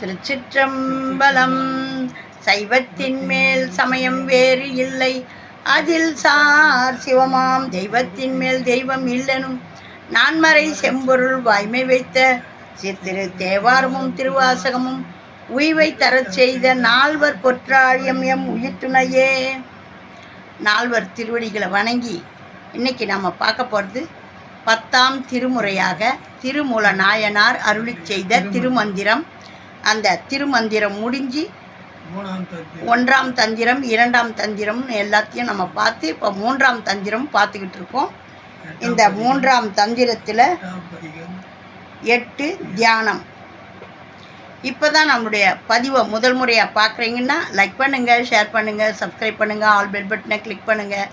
திருச்சிற்றம்பலம். சைவத்தின் மேல் சமயம் வேறு இல்லை. அதில் சார் சிவமாம் தெய்வத்தின் மேல் தெய்வம் இல்லனும் நான்மறை செம்பொருள் வாய்மை வைத்த சித்திரு தேவாரமும் திருவாசகமும் உய்வை தரச் செய்த நால்வர் பொற்றாழியம் எம் உயிர்த்துணையே. நால்வர் திருவடிகளை வணங்கி இன்னைக்கு நம்ம பார்க்க போகிறது பத்தாம் திருமுறையாக திருமூல நாயனார் அருளிச் செய்த திருமந்திரம். அந்த திருமந்திரம் முடிஞ்சு ஒன்றாம் தந்திரம் இரண்டாம் தந்திரம் எல்லாத்தையும் நம்ம பார்த்து இப்போ மூன்றாம் தந்திரம் பார்த்துக்கிட்டு இருக்கோம். இந்த மூன்றாம் தந்திரத்தில் எட்டு தியானம். இப்போ தான் நம்மளுடைய பதிவை முதல் முறையாக பார்க்குறீங்கன்னா லைக் பண்ணுங்கள் ஷேர் பண்ணுங்கள் சப்ஸ்கிரைப் பண்ணுங்கள் ஆல் பெல் பட்டனை கிளிக் பண்ணுங்கள்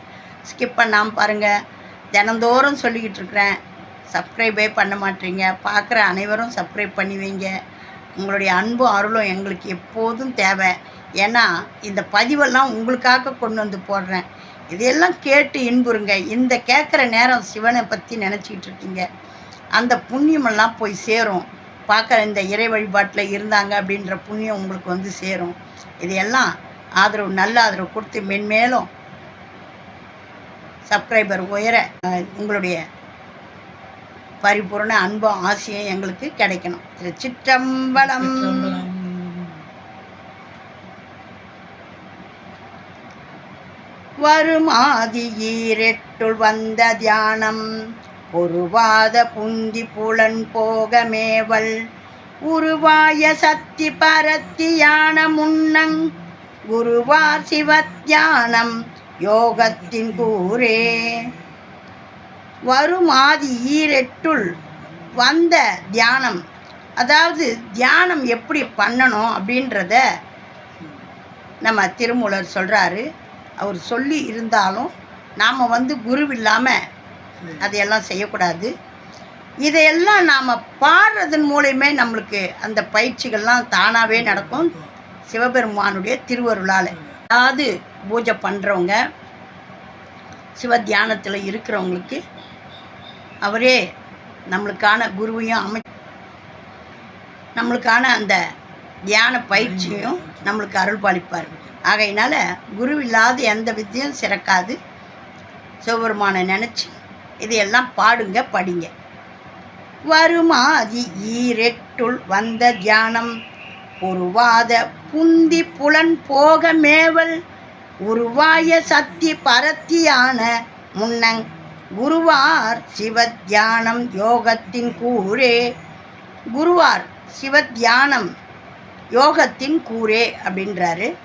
ஸ்கிப் பண்ணாமல் பாருங்கள் தினந்தோறும் சொல்லிக்கிட்டு இருக்கிறேன். சப்ஸ்கிரைபே பண்ண மாட்டீங்க. பார்க்குற அனைவரும் சப்ஸ்கிரைப் பண்ணி வைங்க. உங்களுடைய அன்பும் அருளும் எங்களுக்கு எப்போதும் தேவை. ஏன்னா இந்த பதிவெல்லாம் உங்களுக்காக கொண்டு வந்து போடுறேன். இதையெல்லாம் கேட்டு இன்புறுங்க. இந்த கேட்குற நேரம் சிவனை பற்றி நினச்சிக்கிட்டு இருக்கீங்க. அந்த புண்ணியமெல்லாம் போய் சேரும். பார்க்குற இந்த இறை வழிபாட்டில் இருந்தாங்க அப்படின்ற புண்ணியம் உங்களுக்கு வந்து சேரும். இதையெல்லாம் ஆதரவு நல்ல ஆதரவு கொடுத்து மென்மேலும் சப்ஸ்கிரைபர் உயர உங்களுடைய பரிபூர்ண அன்பும் ஆசையும் எங்களுக்கு கிடைக்கணும் திருச்சிற்றம்பலம் சிற்றம்பலம். வந்த தியானம் பொருவாத புந்தி புலன் போகமேவல் உருவாய சக்தி பரத்தியான முன்னங் குருவார் சிவத்தியானம் யோகத்தின் கூரே வருமாதி ஈரெட்டுள் வந்த தியானம். அதாவது தியானம் எப்படி பண்ணணும் அப்படின்றத நம்ம திருமூலர் சொல்கிறாரு அவர் சொல்லி இருந்தாலும் நாம் வந்து குருவில்லாமல் அதையெல்லாம் செய்யக்கூடாது. இதையெல்லாம் நாம் பாடுறதன் மூலயமே நம்மளுக்கு அந்த பயிற்சிகள்லாம் தானாகவே நடக்கும். சிவபெருமானுடைய திருவருளால். அதாவது பூஜை பண்ணுறவங்க சிவ தியானத்தில் இருக்கிறவங்களுக்கு அவரே நம்மளுக்கான குருவையும் அமை நம்மளுக்கான அந்த தியான பயிற்சியும் நம்மளுக்கு அருள் பாலிப்பார் ஆகையினால குரு இல்லாத எந்த வித்தியும் சிறக்காது. சிவபெருமானை நினச்சி இதையெல்லாம் பாடுங்க படிங்க. வருமாதி ஈரெட்டுள் வந்த தியானம் உருவாத புந்தி புலன் போக மேவல் உருவாய சக்தி பரத்தியான முன்னங் குருவார் சிவத்தியானம் யோகத்தின் கூரே குருவார் சிவத்தியானம் யோகத்தின் கூரே அப்படின்றாரு.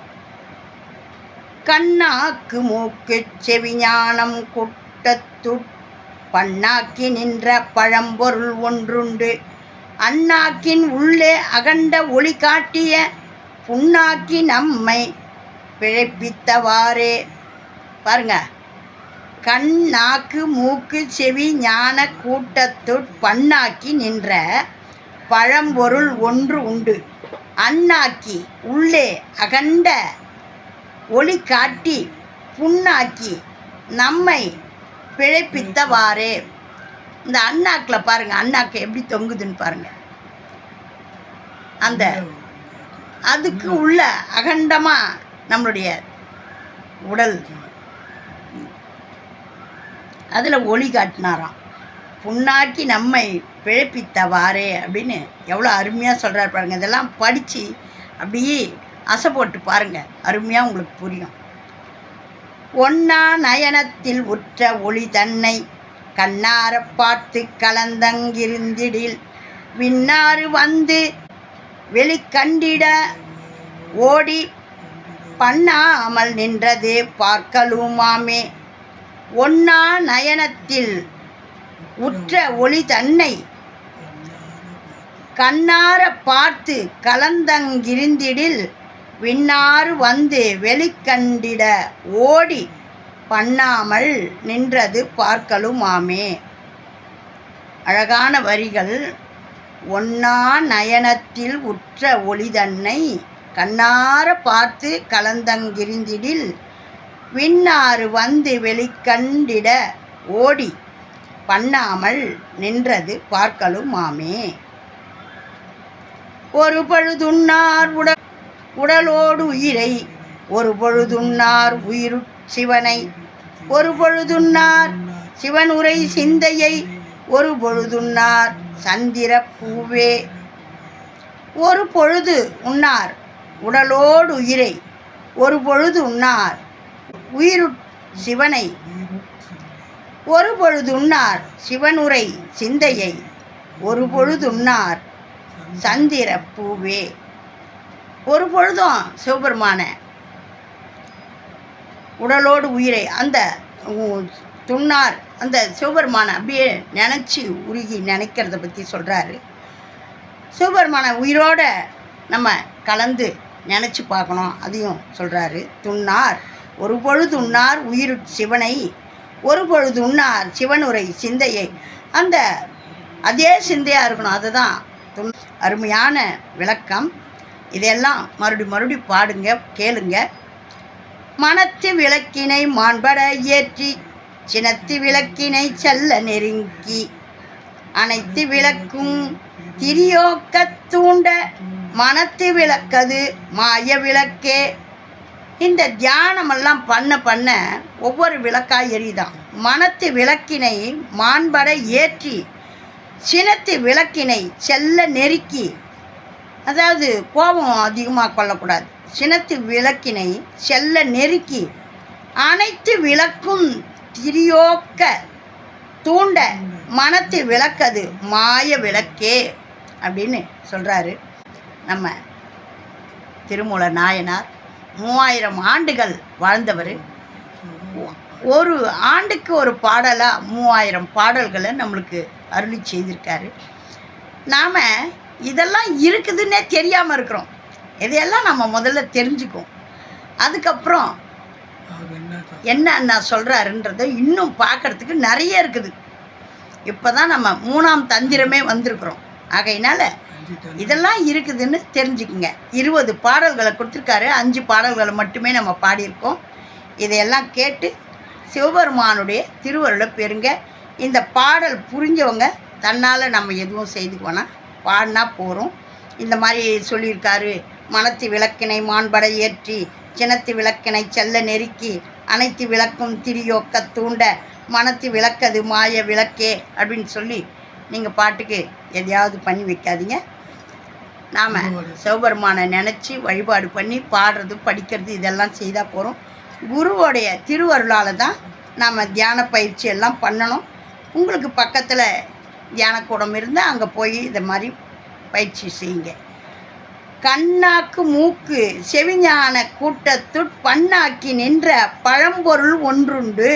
கண்ணாக்கு மூக்கு செவிஞானம் குட்டத்து பண்ணாக்கி நின்ற பழம்பொருள் ஒன்றுண்டு. அண்ணாக்கின் உள்ளே அகண்ட ஒளி காட்டிய புண்ணாக்கி நம்மை பிழைப்பித்தவாறே. பாருங்க. கண் நாக்கு மூக்கு செவி ஞான கூட்டத்துட் பண்ணாக்கி நின்ற பழம்பொருள் ஒன்று உண்டு. அண்ணாக்கி உள்ளே அகண்ட ஒளி காட்டி புண்ணாக்கி நம்மை பிழைப்பித்தவாறே. இந்த அண்ணாக்கில் பாருங்க அண்ணாக்கு எப்படி தொங்குதுன்னு பாருங்க. அந்த அதுக்கு உள்ள அகண்டமாக நம்மளுடைய உடல். அதில் ஒளி காட்டினாராம். புண்ணாக்கி நம்மை பிழைப்பித்தவாறே அப்படின்னு எவ்வளோ அருமையாக சொல்கிறார் பாருங்கள் இதெல்லாம் படித்து அப்படியே அசை போட்டு பாருங்கள் அருமையாக உங்களுக்கு புரியும். ஒன்னா நயனத்தில் உற்ற ஒளி தன்னை கண்ணார பார்த்து கலந்தங்கிருந்திடில் விண்ணாறு வந்து வெளிக்கண்டிட ஓடி பண்ணாமல் நின்றதே பார்க்கலுமாமே. ஒன்னா நயனத்தில் உற்ற ஒளி தன்னை கண்ணார பார்த்து கலந்தங்கிருந்திடில் விண்ணாறு வந்து வெளிக்கண்டிட ஓடி பண்ணாமல் நின்றது பார்க்கலுமாமே. அழகான வரிகள். ஒன்னா நயனத்தில் உற்ற ஒளிதன்னை கண்ணார பார்த்து கலந்தங்கிருந்திடில் விண்ணாறு வந்து வெளிக்கண்டிட ஓடி பண்ணாமல் நின்றது பார்க்கலுமாமே ஒரு பழுதுண்ணார் உடல் உடலோடு உயிரை ஒரு பொழுதுண்ணார் உயிரு சிவனை ஒரு பொழுதுண்ணார் சிவன் உரை சிந்தையை ஒரு பொழுதுண்ணார் சந்திர பூவே. ஒரு பொழுது உண்ணார் உடலோடு உயிரை ஒரு பொழுது உண்ணார் உயிரு சிவனை. ஒரு பொழுது சிவனுரை சிந்தையை. ஒரு பொழுது சந்திர பூவே ஒரு பொழுதும் சிவபெருமான. உடலோடு உயிரை அந்த துன்னார் துண்ணார் அந்த சிவபெருமானை அப்படியே நினச்சி உருகி நினைக்கிறத பற்றி சொல்கிறாரு சிவபெருமான உயிரோட நம்ம கலந்து நினச்சி பார்க்கணும் அதையும் சொல்கிறாரு துண்ணார் ஒரு பொழுது உண்ணார் உயிர் சிவனை ஒரு பொழுது உண்ணார் சிவனுரை சிந்தையை. அந்த அதே சிந்தையாக இருக்கணும் அதுதான். துண் அருமையான விளக்கம். இதெல்லாம் மறுபடி மறுபடி பாடுங்க கேளுங்க. மனத்து விளக்கினை மாண்பட ஏற்றி சினத்து விளக்கினை செல்ல நெருங்கி அனைத்து விளக்கும் திரியோக்கத் தூண்ட மனத்து விளக்கது மாய விளக்கே. இந்த தியானமெல்லாம் பண்ண பண்ண ஒவ்வொரு விளக்காக எரிதான் மனத்து விளக்கினை மாண்பட ஏற்றி சினத்து விளக்கினை செல்ல நெருக்கி அதாவது கோபம் அதிகமாக கொள்ளக்கூடாது. சினத்து விளக்கினை செல்ல நெருக்கி அனைத்து விளக்கும் திரியோக்க தூண்ட மனத்து விளக்கது மாய விளக்கே அப்படின்னு சொல்கிறாரு நம்ம திருமூல நாயனார். மூவாயிரம் ஆண்டுகள் வாழ்ந்தவர். ஒரு ஆண்டுக்கு ஒரு பாடலாக மூவாயிரம் பாடல்களை நம்மளுக்கு அருளி செய்திருக்காரு. நாம் இதெல்லாம் இருக்குதுன்னே தெரியாமல் இருக்கிறோம். இதையெல்லாம் நம்ம முதல்ல தெரிஞ்சுக்குவோம். அதுக்கப்புறம் என்ன நான் சொல்கிறாருன்றதை இன்னும் பார்க்கறதுக்கு நிறைய இருக்குது. இப்போ தான் நம்ம மூணாம் தந்திரமே வந்திருக்கிறோம். ஆகையினால இதெல்லாம் இருக்குதுன்னு தெரிஞ்சுக்குங்க. இருபது பாடல்களை கொடுத்துருக்காரு. அஞ்சு பாடல்களை மட்டுமே நம்ம பாடியிருக்கோம். இதையெல்லாம் கேட்டு சிவபெருமானுடைய திருவருளை பெறுங்க. இந்த பாடல் புரிஞ்சவங்க தன்னால் நம்ம எதுவும் செய்துக்கோனா பாடினா போகிறோம் இந்த மாதிரி சொல்லியிருக்காரு. மனத்து விளக்கினை மாண்பட ஏற்றி சினத்து விளக்கினை செல்ல நெருக்கி அனைத்து விளக்கும் திரியோக்க தூண்ட மனத்து விளக்கது மாய விளக்கே அப்படின்னு சொல்லி நீங்கள் பாட்டுக்கு எதையாவது பண்ணி வைக்காதீங்க. நாம் சிவபெருமானை நினச்சி வழிபாடு பண்ணி பாடுறது படிக்கிறது இதெல்லாம் செய்தால் போகிறோம் குருவோடைய திருவருளால் தான் நாம் தியான பயிற்சி எல்லாம் பண்ணணும். உங்களுக்கு பக்கத்தில் தியானக்கூடம் இருந்தால் அங்கே போய் இந்த மாதிரி பயிற்சி செய்யுங்க. கண்ணாக்கு மூக்கு செவிஞான கூட்டத்துட் பண்ணாக்கி நின்ற பழம்பொருள் ஒன்றுண்டு.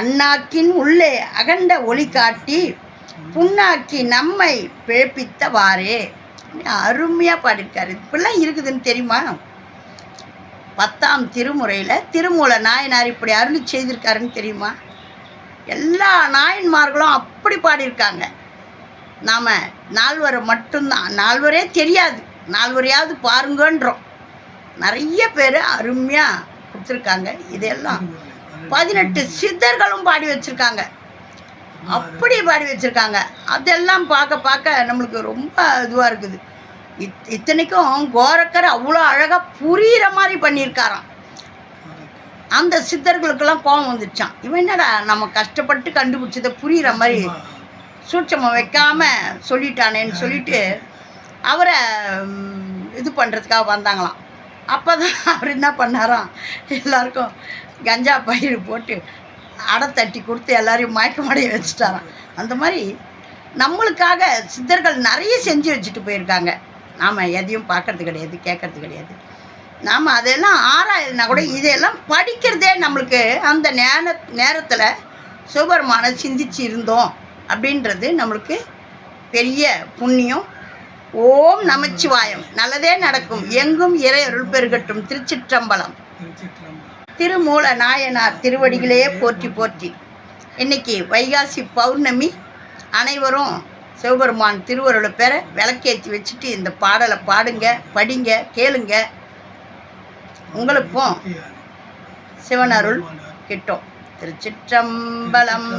அண்ணாக்கின் உள்ளே அகண்ட ஒளி காட்டி புண்ணாக்கி நம்மை பிழைப்பித்தவாறே. அருமையாக பாடியிருக்காரு. இப்படிலாம் இருக்குதுன்னு தெரியுமா? பத்தாம் திருமுறையில் திருமூல நாயனார் இப்படி அருளி செய்திருக்காருன்னு தெரியுமா? எல்லா நாயன்மார்களும் அப்படி பாடியிருக்காங்க. நாம் நால்வரை மட்டும்தான். நால்வரே தெரியாது. நால்வரையாவது பாருங்கன்றோம். நிறைய பேர் அருமையாக கொடுத்துருக்காங்க. இதெல்லாம் பதினெட்டு சித்தர்களும் பாடி வச்சுருக்காங்க. அப்படி பாடி வச்சுருக்காங்க. அதெல்லாம் பார்க்க பார்க்க நம்மளுக்கு ரொம்ப இதுவாக இருக்குது. இத் இத்தனைக்கும் கோரக்கர் அவ்வளோ அழகாக புரிகிற மாதிரி பண்ணியிருக்காராம். அந்த சித்தர்களுக்கெல்லாம் கோபம் வந்துடுச்சான் இவன் என்னடா நம்ம கஷ்டப்பட்டு கண்டுபிடிச்சதை புரிகிற மாதிரி சூட்சமம் வைக்காமல் சொல்லிட்டானேன்னு சொல்லிட்டு அவரை இது பண்ணுறதுக்காக வந்தாங்களாம். அப்போ தான் அவர் என்ன பண்ணாராம்? எல்லாருக்கும் கஞ்சா பயிர் போட்டு அடை தட்டி கொடுத்து எல்லாரையும் மயக்கமடைய வச்சுட்டாராம். அந்த மாதிரி நம்மளுக்காக சித்தர்கள் நிறைய செஞ்சு வச்சுட்டு போயிருக்காங்க. நாம் எதையும் பார்க்கறது கிடையாது கேட்கறது கிடையாது. நாம் அதெல்லாம் ஆராயலைனா கூட இதையெல்லாம் படிக்கிறதே நம்மளுக்கு அந்த நேர நேரத்தில் சிவபெருமானை சிந்திச்சு இருந்தோம் அப்படின்றது நம்மளுக்கு பெரிய புண்ணியம். ஓம் நமச்சிவாயம். நல்லதே நடக்கும். எங்கும் இறையருள் பெருகட்டும். திருச்சிற்றம்பலம். திருச்சிற்றம்பலம். திருமூல நாயனார் திருவடிகளே போற்றி போற்றி. இன்னைக்கு வைகாசி பௌர்ணமி அனைவரும் சிவபெருமான் திருவருளை பெற விளக்கேற்றி வச்சுட்டு இந்த பாடலை பாடுங்க படிங்க கேளுங்க. உங்களுக்கும் சிவனருள் கிட்டும். திருச்சிற்றம்பலம்.